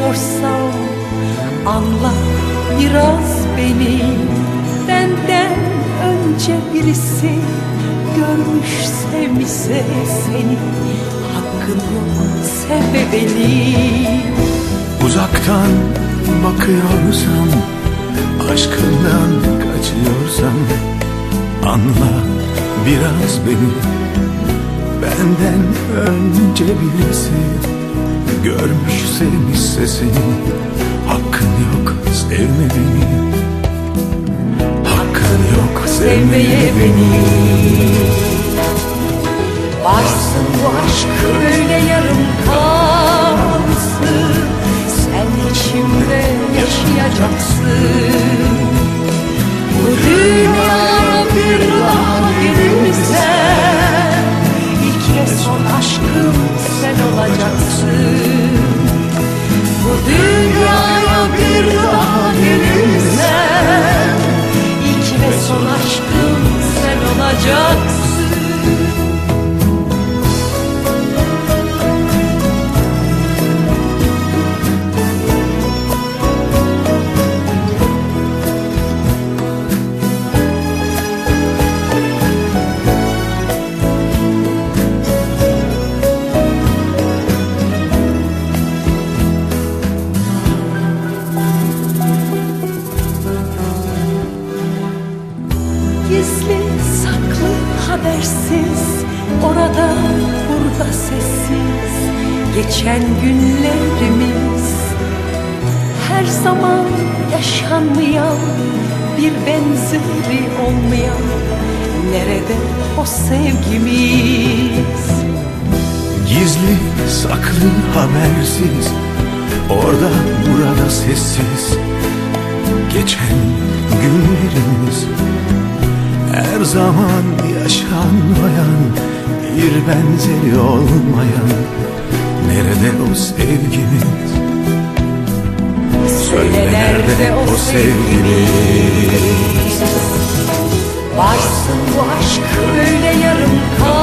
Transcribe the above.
seviyorsam Anla biraz beni. Benden önce birisi Görmüş sevmişse seni Hakkın yok sevme beni Uzaktan bakıyorsam Aşkından kaçıyorsam Anla biraz beni. Benden önce birisi Görmüş sevmişse seni Hakkın yok sevme beni Hakkın yok sevmeye beni. Varsın bu aşk öyle yarım Orada burada sessiz Geçen günlerimiz. Her zaman yaşanmayan Bir benzeri olmayan Nerede o sevgimiz? Gizli saklı habersiz Orada burada sessiz Geçen günlerimiz. Her zaman yaşanmayan Bir benzeri olmayan Nerede o sevgimiz? Söyle nerede o sevgimiz? Varsın bu aşk öyle yarım kalsın